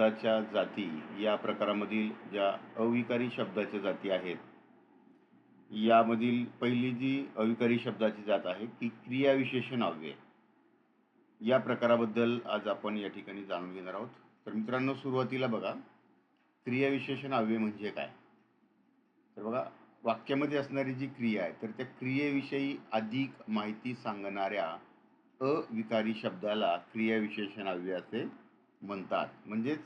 शब्दाच्या जाती या प्रकारामधील ज्या अविकारी शब्दाच्या जाती आहेत यामधील पहिली जी अविकारी शब्दाची जात आहे ती क्रियाविशेषण अव्यय या प्रकाराबद्दल आज आपण या ठिकाणी जाणून घेणार आहोत. तर मित्रांनो सुरुवातीला बघा क्रियाविशेषण अव्यय म्हणजे काय? तर बघा वाक्यामध्ये असणारी जी क्रिया आहे तर त्या क्रियेविषयी अधिक माहिती सांगणाऱ्या अविकारी शब्दाला क्रियाविशेषण अव्यय असे म्हणतात. म्हणजेच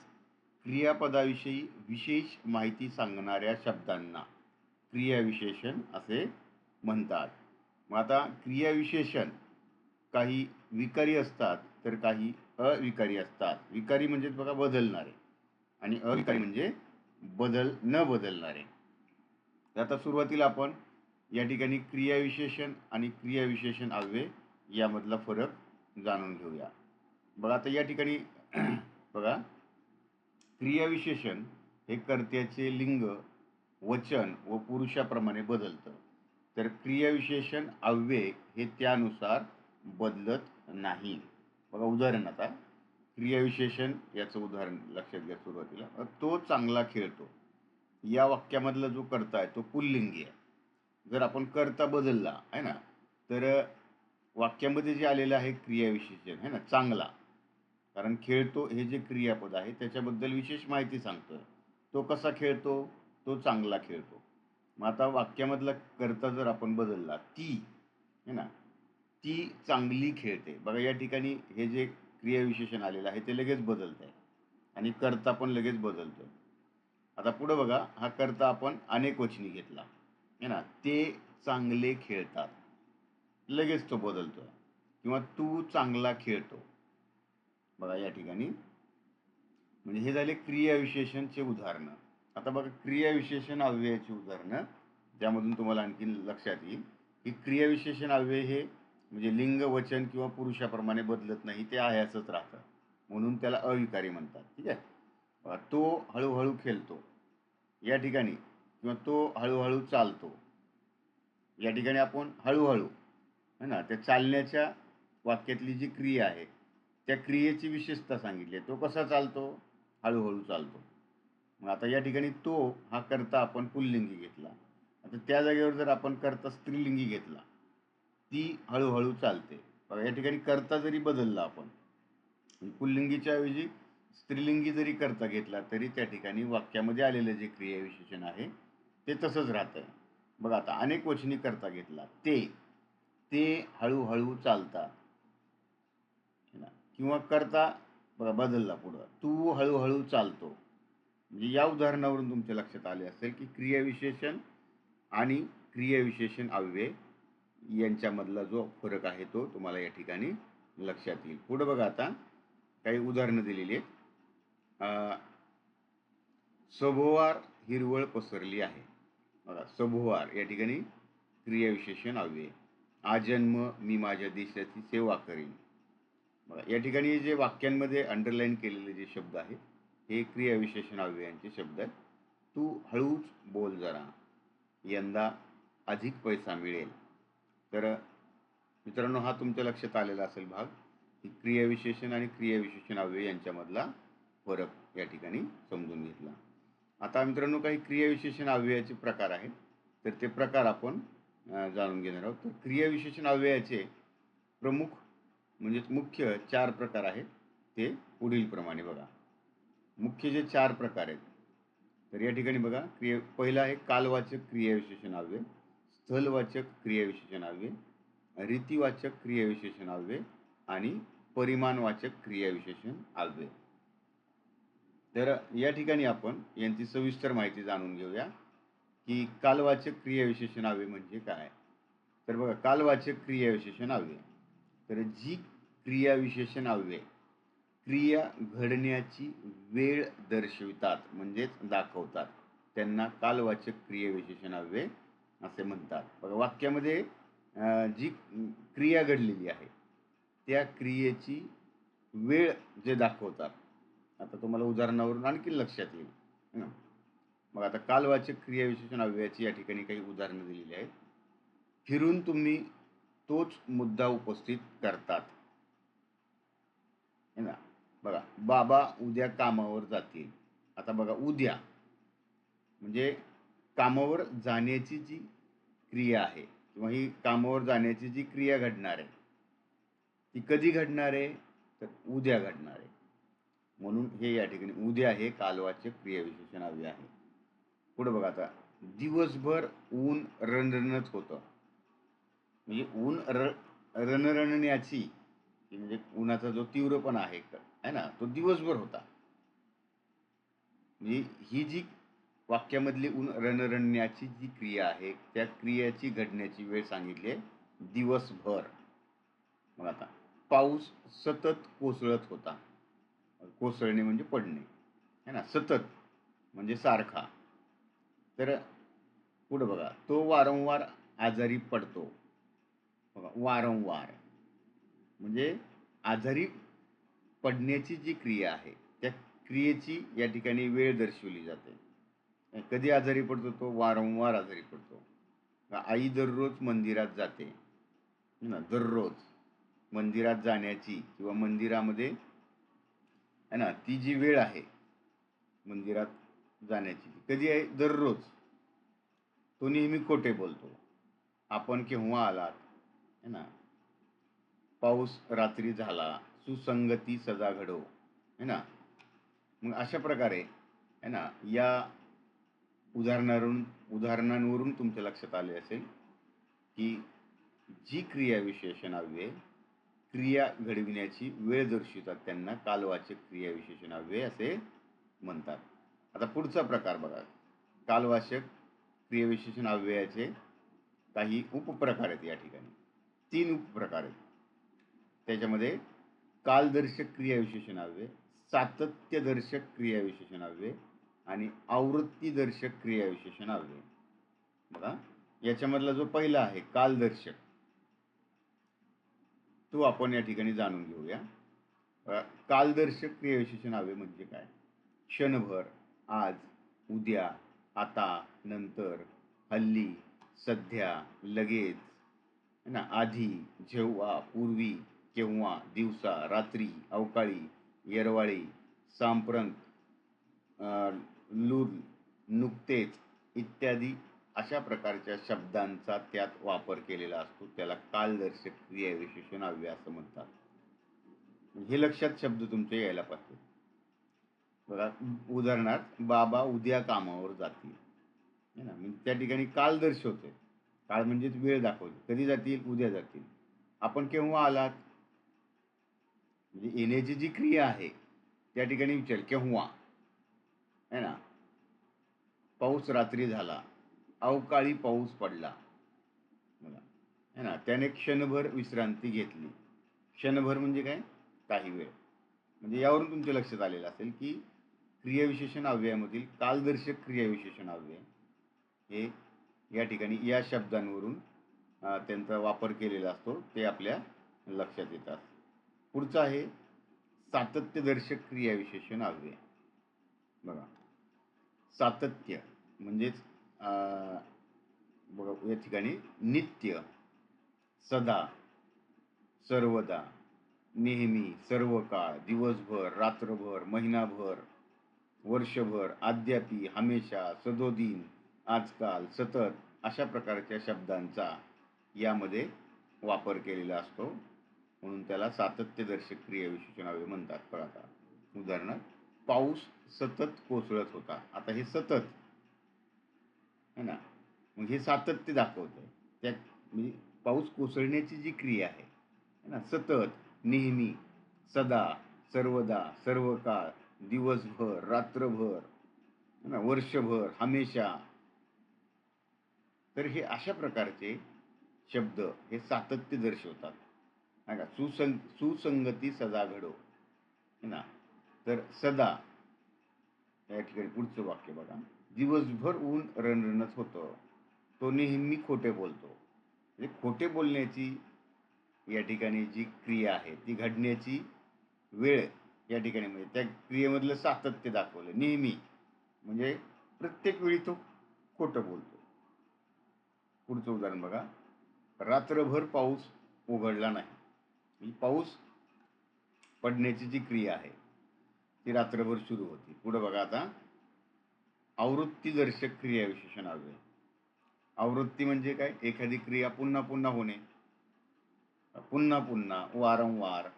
क्रियापदाविषयी विशेष माहिती सांगणाऱ्या शब्दांना क्रियाविशेषण असे म्हणतात. मग आता क्रियाविशेषण काही विकारी असतात तर काही अविकारी असतात. विकारी म्हणजे बघा बदलणारे आणि अविकारी म्हणजे बदल न बदलणारे. आता सुरुवातीला आपण या ठिकाणी क्रियाविशेषण आणि क्रियाविशेषण आजवे यामधला फरक जाणून घेऊया. बघा आता या ठिकाणी बघा. क्रियाविशेषण हे कर्त्याचे लिंग वचन व पुरुषाप्रमाणे बदलतं. तर क्रियाविशेषण अव्यय हे त्यानुसार बदलत नाही. बघा उदाहरण आता. क्रियाविशेषण याचं उदाहरण लक्षात घ्या सुरुवातीला. तो चांगला खेळतो. या वाक्यामधला जो कर्ता आहे तो पुल्लिंगी आहे. जर आपण कर्ता बदलला आहे ना? तर वाक्यामध्ये जे आलेलं आहे क्रियाविशेषण आहे ना? चांगला. कारण खेळतो हे जे क्रियापद आहे त्याच्याबद्दल विशेष माहिती सांगतोय. तो कसा खेळतो? तो चांगला खेळतो. मग आता वाक्यामधला कर्ता जर आपण बदलला ती है ना? ती चांगली खेळते. बघा या ठिकाणी हे जे क्रियाविशेषण आलेलं आहे ते लगेच बदलत आहे आणि कर्ता पण लगेच बदलतो आता पुढं बघा हा करता आपण अनेक वचनी घेतला. है ना? ते चांगले खेळतात. लगेच तो बदलतो किंवा तू चांगला खेळतो. बघा या ठिकाणी. म्हणजे हे झाले क्रियाविशेषणचे उदाहरणं. आता बघा क्रियाविशेषण अव्ययाची उदाहरणं त्यामधून तुम्हाला आणखी लक्षात येईल. की क्रियाविशेषण अव्यय हे म्हणजे लिंग वचन किंवा पुरुषाप्रमाणे बदलत नाही ते आहे असंच राहतं. म्हणून त्याला अविकारी म्हणतात. ठीक आहे? तो हळूहळू खेळतो. या ठिकाणी किंवा तो हळूहळू चालतो. या ठिकाणी आपण हळूहळू है ना? त्या चालण्याच्या वाक्यातली जी क्रिया आहे त्या क्रियेची विशेषता सांगितली आहे. तो कसा चालतो? हळूहळू चालतो. मग आता या ठिकाणी तो हा करता आपण पुल्लिंगी घेतला. आता त्या जागेवर जर आपण करता स्त्रीलिंगी घेतला ती हळूहळू चालते. या ठिकाणी करता जरी बदलला आपण पुल्लिंगीच्या ऐवजी स्त्रीलिंगी जरी करता घेतला तरी त्या ठिकाणी वाक्यामध्ये आलेलं जे क्रियाविशेषण आहे ते तसंच राहतं बघा आता अनेक वचनी करता घेतला. ते ते हळूहळू चालतात. किंवा करता बघा बदलला पुढं. तू हळूहळू चालतो. म्हणजे या उदाहरणावरून तुमच्या लक्षात आले असेल की क्रियाविशेषण आणि क्रियाविशेषण अव्यय यांच्यामधला जो फरक आहे तो तुम्हाला या ठिकाणी लक्षात येईल. पुढं बघा आता काही उदाहरणं दिलेली आहेत. सभोवार हिरवळ पसरली आहे. बघा सभोवार या ठिकाणी क्रियाविशेषण अव्यय. आजन्म मी माझ्या देशाची सेवा करीन. या ठिकाणी जे वाक्यांमध्ये अंडरलाईन केलेले जे शब्द आहेत हे क्रियाविशेषण अव्ययांचे शब्द आहेत. तू हळूच बोल जरा. यंदा अधिक पैसा मिळेल. तर मित्रांनो हा तुमच्या लक्षात आलेला असेल भाग. की क्रियाविशेषण आणि क्रियाविशेषण अव्यय यांच्यामधला फरक या ठिकाणी समजून घेतला. आता मित्रांनो काही क्रियाविशेषण अव्ययाचे प्रकार आहेत. तर ते प्रकार आपण जाणून घेणार आहोत. तर क्रियाविशेषण अव्ययाचे प्रमुख म्हणजेच मुख्य चार प्रकार आहेत ते पुढील प्रमाणे बघा. मुख्य जे चार प्रकार आहेत तर या ठिकाणी बघा क्रिया पहिला आहे कालवाचक क्रियाविशेषण अव्यय स्थलवाचक क्रियाविशेषण अव्यय रीतिवाचक क्रियाविशेषण अव्यय आणि परिमाणवाचक क्रियाविशेषण आव्य तर या ठिकाणी आपण यांची सविस्तर माहिती जाणून घेऊया की कालवाचक क्रियाविशेषण अव्यय म्हणजे काय. तर बघा कालवाचक क्रियाविशेषण अव्यय तर जी क्रियाविशेषण अव्यय क्रिया घडण्याची वेळ दर्शवितात म्हणजेच दाखवतात. त्यांना कालवाचक क्रियाविशेषण अव्यय असे म्हणतात. बघा वाक्यामध्ये जी क्रिया घडलेली आहे त्या क्रियेची वेळ जे दाखवतात. आता तुम्हाला उदाहरणावरून आणखी लक्षात येईल. मग आता कालवाचक क्रियाविशेषण अव्ययाची या ठिकाणी काही उदाहरणं दिलेली आहेत. फिरून तुम्ही तोच मुद्दा उपस्थित करतात. है ना? बघा बाबा उद्या कामावर जातील. आता बघा उद्या. म्हणजे कामावर जाण्याची जी क्रिया आहे किंवा ही कामावर जाण्याची जी क्रिया घडणार आहे ती कधी घडणार आहे? तर उद्या घडणार आहे. म्हणून हे या ठिकाणी उद्या हे कालवाचे क्रियाविशेषण हवे आहे. पुढे बघा आता दिवसभर ऊन रणरणच होतं. म्हणजे ऊन र रणरणण्याची की म्हणजे उन्हाचा जो तीव्रपणा आहे आहे ना तो दिवसभर होता. म्हणजे ही जी वाक्यामधली ऊन रणरणण्याची जी क्रिया आहे त्या क्रियाची घडण्याची वेळ सांगितली आहे दिवसभर. मग आता पाऊस सतत कोसळत होता. कोसळणे म्हणजे पडणे है ना सतत म्हणजे सारखा. तर पुढं बघा तो वारंवार आजारी पडतो. बघा वारंवार. म्हणजे आजारी पडण्याची जी क्रिया आहे त्या क्रियेची या ठिकाणी वेळ दर्शवली जाते. कधी आजारी पडतो तो? वारंवार आजारी पडतो. आई दररोज मंदिरात जाते. ना? दररोज. मंदिरात जाण्याची किंवा मंदिरामध्ये आहे ना? ती जी वेळ आहे मंदिरात जाण्याची. कधी आहे? दररोज. तो नेहमी खोटे बोलतो. आपण केव्हा आलात? है ना? पाऊस रात्री झाला सुसंगती सजा घडो है ना? मग अशा प्रकारे है ना? या उदाहरणावरून उदाहरणांवरून तुमच्या लक्षात आले असेल की जी क्रिया विशेषणाव्ये क्रिया घडविण्याची वेळ दर्शवितात त्यांना कालवाचक क्रिया विशेषणाव्ये असे म्हणतात. आता पुढचा प्रकार बघा. कालवाचक क्रियाविशेषण अव्ययाचे काही उपप्रकार आहेत या ठिकाणी. तीन उपप्रकार आहेत. त्याच्यामध्ये कालदर्शक क्रियाविशेषणाव्ये सातत्यदर्शक क्रियाविशेषणाव्ये आणि आवृत्तीदर्शक क्रियाविशेषणाव्ये. बघा याच्यामधला जो पहिला आहे कालदर्शक तो आपण या ठिकाणी जाणून घेऊया. कालदर्शक क्रियाविशेषण हवे म्हणजे काय? क्षणभर आज उद्या आता नंतर हल्ली सध्या लगेच ना आधी जेव्हा पूर्वी केव्हा दिवसा रात्री अवकाळी येरवाळी सांप्रंत लूल नुकतेच इत्यादी अशा प्रकारच्या शब्दांचा त्यात वापर केलेला असतो. त्याला कालदर्शक क्रियाविशेषण हवे असं म्हणतात. हे लक्षात शब्द तुमचे यायला पाहिजे. बघा उदाहरणार्थ बाबा उद्या कामावर जातील. है ना? म्हणजे त्या ठिकाणी काल होते काळ म्हणजेच वेळ दाखवली. कधी जातील? उद्या जातील. आपण केव्हा आलात? म्हणजे येण्याची जी क्रिया आहे त्या ठिकाणी विचार. केव्हा? है ना? पाऊस रात्री झाला. अवकाळी पाऊस पडला. बघा. है ना? त्याने क्षणभर विश्रांती घेतली. क्षणभर म्हणजे काय? काही वेळ. म्हणजे यावरून तुमच्या लक्षात आलेलं असेल की क्रियाविशेषण अव्ययामधील कालदर्शक क्रियाविशेषण अव्यय हे या ठिकाणी या शब्दांवरून त्यांचा वापर केलेला असतो ते आपल्या लक्षात येतात. पुढचं आहे सातत्यदर्शक क्रियाविशेषण अव्यय बघा. सातत्य म्हणजेच बघा या ठिकाणी नित्य सदा सर्वदा नेहमी सर्व काळ दिवसभर रात्रभर महिनाभर वर्षभर आद्यापी हमेशा सदोदिन आजकाल सतत अशा प्रकारच्या शब्दांचा यामध्ये वापर केलेला असतो. म्हणून त्याला सातत्यदर्शक क्रियाविशेषणावे म्हणतात. पण आता उदाहरणार्थ पाऊस सतत कोसळत होता. आता हे सतत है ना? मग हे सातत्य दाखवतं त्या म्हणजे पाऊस कोसळण्याची जी क्रिया आहे है ना? सतत नेहमी सदा सर्वदा सर्व काळ दिवसभर रात्रभर है ना? वर्षभर हमेशा तर हे अशा प्रकारचे शब्द हे सातत्य दर्शवतात. नाही का? सुसंग सुसंगती सदा घडो. ना? तर सदा या ठिकाणी पुढचं वाक्य बघा. दिवसभर ऊन रणरणच होतं. तो नेहमी खोटे बोलतो. म्हणजे खोटे बोलण्याची या ठिकाणी जी क्रिया आहे ती घडण्याची वेळ या ठिकाणी म्हणजे त्या क्रियेमधलं सातत्य दाखवलं. नेहमी. म्हणजे प्रत्येक वेळी तो खोटं बोलतो. पुढचं उदाहरण बघा. रात्रभर पाऊस उघडला नाही. म्हणजे पाऊस पडण्याची जी क्रिया आहे ती रात्रभर सुरू होती. पुढं बघा आता. आवृत्तीदर्शक क्रियाविशेषण अव्यय आवृत्ती म्हणजे काय? एखादी क्रिया पुन्हा पुन्हा होणे. पुन्हा पुन्हा वारंवार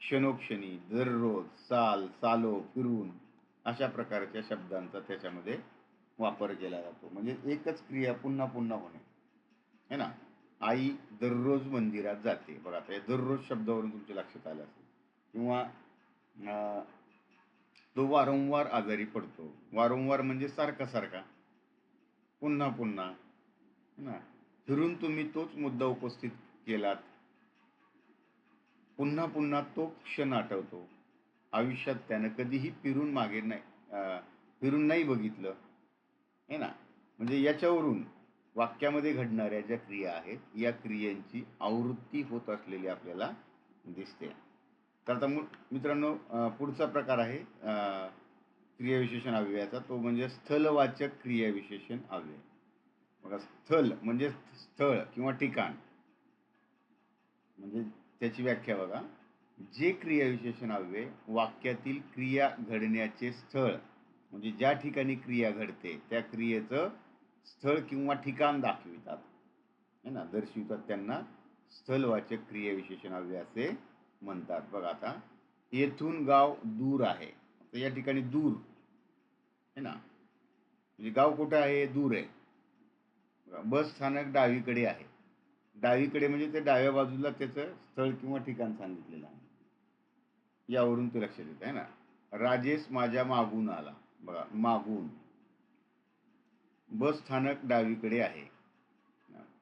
क्षणोक्षणी दररोज साल सालो फिरून अशा प्रकारच्या शब्दांचा त्याच्यामध्ये वापर केला जातो. म्हणजे एकच क्रिया पुन्हा पुन्हा होणे. है ना? आई दररोज मंदिरात जाते. बघा आता या दररोज शब्दावरून तुमच्या लक्षात आलं असेल. किंवा तो वारंवार आजारी पडतो. वारंवार म्हणजे सारखा सारखा पुन्हा पुन्हा है ना? फिरून तुम्ही तोच मुद्दा उपस्थित केलात. पुन्हा पुन्हा तो क्षण आठवतो. आयुष्यात त्यानं कधीही फिरून मागे नाही फिरून नाही बघितलं. है ना? म्हणजे याच्यावरून वाक्यामध्ये घडणाऱ्या ज्या क्रिया आहेत या क्रियांची आवृत्ती होत असलेली आपल्याला दिसते. तर आता मु- मित्रांनो पुढचा प्रकार आहे क्रियाविशेषण अव्ययाचा. तो म्हणजे स्थलवाचक क्रियाविशेषण अव्यय. बघा स्थल म्हणजे स्थळ किंवा ठिकाण. म्हणजे त्याची व्याख्या बघा. जे क्रियाविशेषण अव्यय वाक्यातील क्रिया घडण्याचे स्थळ म्हणजे ज्या ठिकाणी क्रिया घडते त्या क्रियेचं स्थळ किंवा ठिकाण दाखवितात. है ना? दर्शवितात त्यांना. स्थलवाचक क्रियाविशेषण असे म्हणतात. बघा आता येथून गाव दूर आहे. तर या ठिकाणी दूर. है ना? म्हणजे गाव कुठं आहे? दूर आहे. बघा, बस स्थानक डावीकडे आहे. डावीकडे म्हणजे ते डाव्या बाजूला त्याचं स्थळ किंवा ठिकाण सांगितलेलं आहे. यावरून ते लक्षात येत. आहे ना? राजेश माझ्या मागून आला. बघा मागून. बस स्थानक डावीकडे आहे.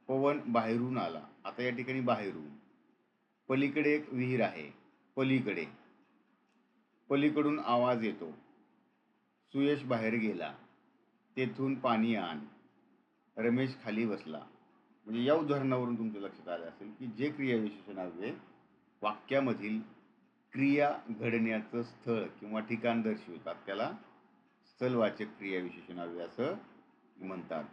पवन बाहेरून आला. आता या ठिकाणी बाहेरून. पलीकडे एक विहीर आहे. पलीकडे. पलीकडून आवाज येतो. सुयश बाहेर गेला. तेथून पाणी आण. रमेश खाली बसला. म्हणजे या उदाहरणावरून तुमच्या लक्षात आलं असेल की जे क्रिया विशेषणावे वाक्यामधील क्रिया घडण्याचं स्थळ किंवा ठिकाण दर्शवतात. त्याला स्थलवाचक क्रियाविशेषण हवे असं म्हणतात.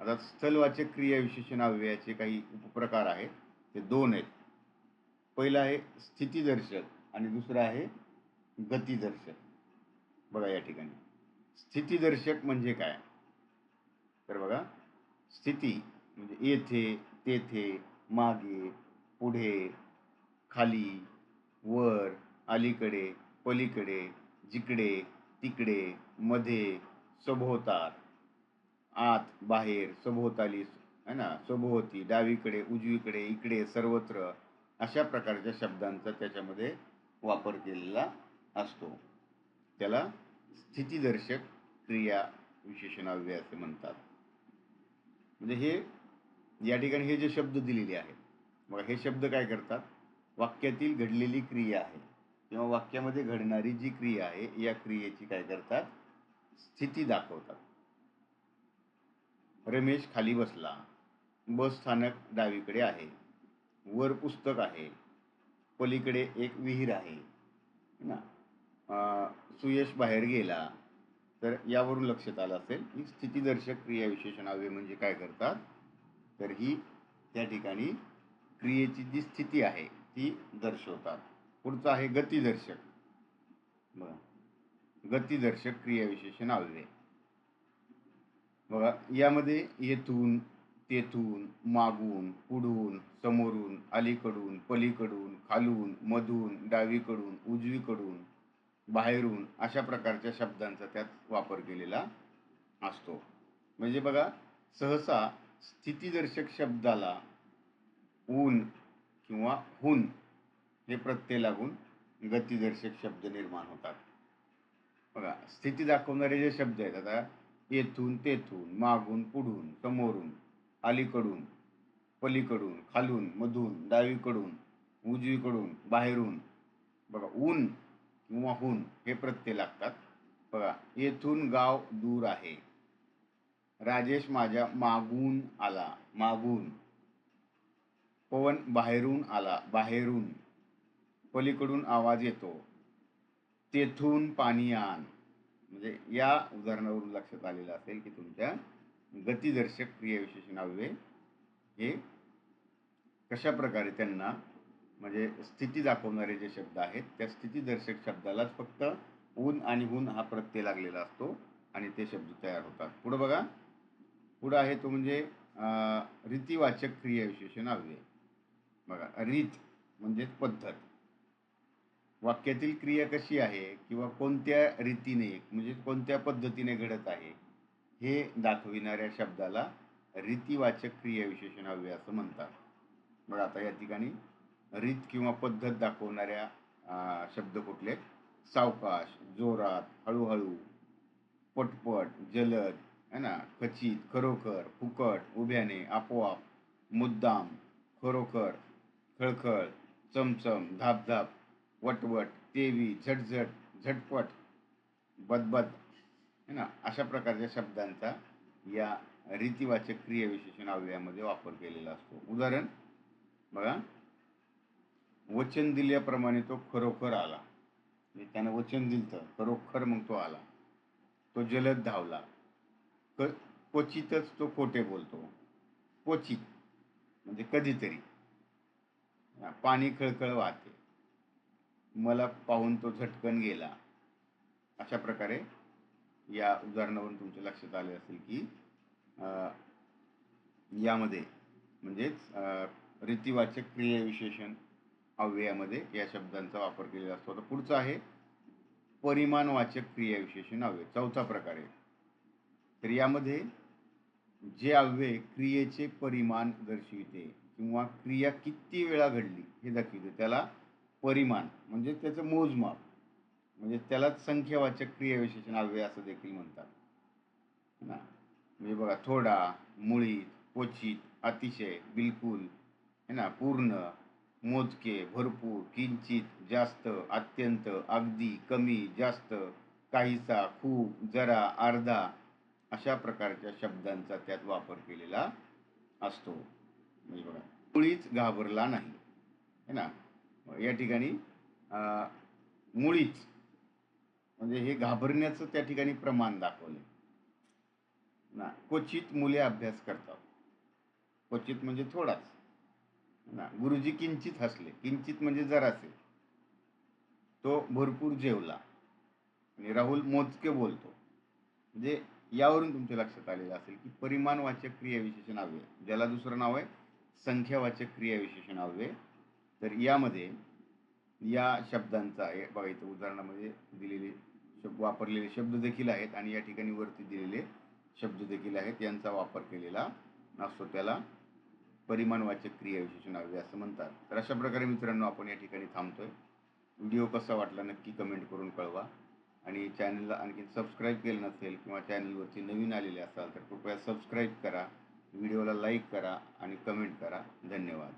आता स्थलवाचक क्रियाविशेषण अव्ययाचे काही उपप्रकार आहेत. ते दोन आहेत. पहिलं आहे स्थितीदर्शक आणि दुसरं आहे गतीदर्शक. बघा या ठिकाणी. स्थितीदर्शक म्हणजे काय? तर बघा स्थिती म्हणजे येथे तेथे मागे पुढे खाली वर अलीकडे पलीकडे जिकडे तिकडे मध्ये सभोवतात आत बाहेर सभोवताली है ना? सभोवती डावीकडे उजवीकडे इकडे सर्वत्र अशा प्रकारच्या शब्दांचा त्याच्यामध्ये वापर केलेला असतो. त्याला स्थितीदर्शक क्रिया विशेषणाव्य असे म्हणतात. म्हणजे हे या ठिकाणी हे जे शब्द दिलेले आहेत मग हे शब्द काय करतात? वाक्यातील घडलेली क्रिया आहे. किंवा वाक्यामध्ये घडणारी जी क्रिया आहे या क्रियेची काय करतात? स्थिती दाखवतात. रमेश खाली बसला. बस स्थानक डावीकडे आहे. वर पुस्तक आहे. पलीकडे एक विहीर आहे. ना? सुयश बाहेर गेला. तर यावरून लक्षात आलं असेल की स्थितीदर्शक क्रिया विशेषणावे म्हणजे काय करतात? तर ही त्या ठिकाणी क्रियेची जी स्थिती आहे ती दर्शवतात. पुढचं आहे गतिदर्शक. बघा गतिदर्शक क्रियाविशेषण अव्यय बघा यामध्ये येथून तेथून मागून पुढून समोरून अलीकडून पलीकडून खालून मधून डावीकडून उजवीकडून बाहेरून अशा प्रकारच्या शब्दांचा त्यात वापर केलेला असतो. म्हणजे बघा सहसा स्थितीदर्शक शब्दाला ऊन किंवा हुन हे प्रत्यय लागून गतिदर्शक शब्द निर्माण होतात. बघा स्थिती दाखवणारे जे शब्द आहेत आता येथून तेथून मागून पुढून समोरून अलीकडून पलीकडून खालून मधून डावीकडून उजवीकडून बाहेरून. बघा ऊन किंवा हून हे प्रत्यय लागतात. बघा येथून गाव दूर आहे. राजेश माझ्या मागून आला मागून. पवन बाहेरून आला बाहेरून. पलीकडून आवाज येतो. तेथून पाणी आण. म्हणजे या उदाहरणावरून लक्षात आलेलं असेल की तुमच्या गतिदर्शक क्रियाविशेषणावे हे कशा प्रकारे त्यांना म्हणजे स्थिती दाखवणारे जे शब्द आहेत त्या स्थितीदर्शक शब्दालाच फक्त ऊन आणि हुन हा प्रत्यय लागलेला असतो आणि ते शब्द तयार होतात. पुढं बघा. पुढं आहे तो म्हणजे रीतिवाचक क्रियाविशेषण अव्यय बघा. रीत म्हणजेच पद्धत. वाक्यातील क्रिया कशी आहे किंवा कोणत्या रीतीने म्हणजे कोणत्या पद्धतीने घडत आहे हे दाखविणाऱ्या शब्दाला रीतिवाचक क्रियाविशेषण हवे असं म्हणतात. मग आता या ठिकाणी रीत किंवा पद्धत दाखवणाऱ्या शब्द कुठले? सावकाश जोरात हळूहळू पटपट जलद है ना? खचित खरोखर फुकट उभ्याने आपोआप मुद्दाम खरोखर खळखळ चमचम धापधाप वटवट तेवी झटझट झटपट बदबद है ना? अशा प्रकारच्या शब्दांचा या रीतिवाचक क्रियाविशेषण अव्ययामध्ये वापर केलेला असतो. उदाहरण बघा. वचन दिल्याप्रमाणे तो खरोखर आला. म्हणजे त्यानं वचन दिलं खरोखर मग तो आला. तो जलद धावला. क क्वचितच तो खोटे बोलतो. क्वचित म्हणजे कधीतरी. पाणी खळखळ वाहते. मला पाहून तो झटकन गेला. अशा प्रकारे या उदाहरणावरून तुमच्या लक्षात आले असेल की यामध्ये म्हणजेच रीतिवाचक क्रियाविशेषण अव्ययामध्ये या शब्दांचा वापर केलेला असतो. आता पुढचं आहे परिमाणवाचक क्रियाविशेषण अव्यय. चौथा प्रकार आहे. तर यामध्ये जे अव्यय क्रियेचे परिमाण दर्शविते किंवा क्रिया किती वेळा घडली हे दाखविते. त्याला परिमाण म्हणजे त्याचं मोजमाप म्हणजे त्यालाच संख्यावाचक क्रियाविशेषण अव्यय असं देखील म्हणतात. ना? म्हणजे बघा थोडा मुळीत क्वचित अतिशय बिलकुल है ना? पूर्ण मोजके भरपूर किंचित जास्त अत्यंत अगदी कमी जास्त काहीसा खूप जरा अर्धा अशा प्रकारच्या शब्दांचा त्यात वापर केलेला असतो. म्हणजे बघा मुळीच घाबरला नाही. है ना? या ठिकाणी मुळीच म्हणजे हे घाबरण्याचं त्या ठिकाणी प्रमाण दाखवले ना क्वचित मुले अभ्यास करतात. क्वचित म्हणजे थोडाच. ना गुरुजी किंचित हसले किंचित म्हणजे जरासे. तो भरपूर जेवला. आणि राहुल मोजके बोलतो. म्हणजे यावरून तुमच्या लक्षात आलेलं असेल की परिमाणवाचक क्रियाविशेषण हवे ज्याला दुसरं नाव आहे संख्यावाचक क्रियाविशेषण अव्यय तर यामध्ये या शब्दांचा हे बघा इथं उदाहरणामध्ये दिलेले शब्द वापरलेले शब्द देखील आहेत आणि या ठिकाणी वरती दिलेले शब्द देखील आहेत. यांचा वापर केलेला असतो. त्याला परिमाणवाचक क्रियाविशेषण हवे असं म्हणतात. तर अशा प्रकारे मित्रांनो आपण या ठिकाणी थांबतोय. व्हिडिओ कसा वाटला नक्की कमेंट करून कळवा. आणि चॅनलला आणखी सबस्क्राईब केलं नसेल किंवा चॅनलवरती नवीन आलेले असाल तर कृपया सबस्क्राईब करा. व्हिडिओला लाईक करा आणि कमेंट करा. धन्यवाद.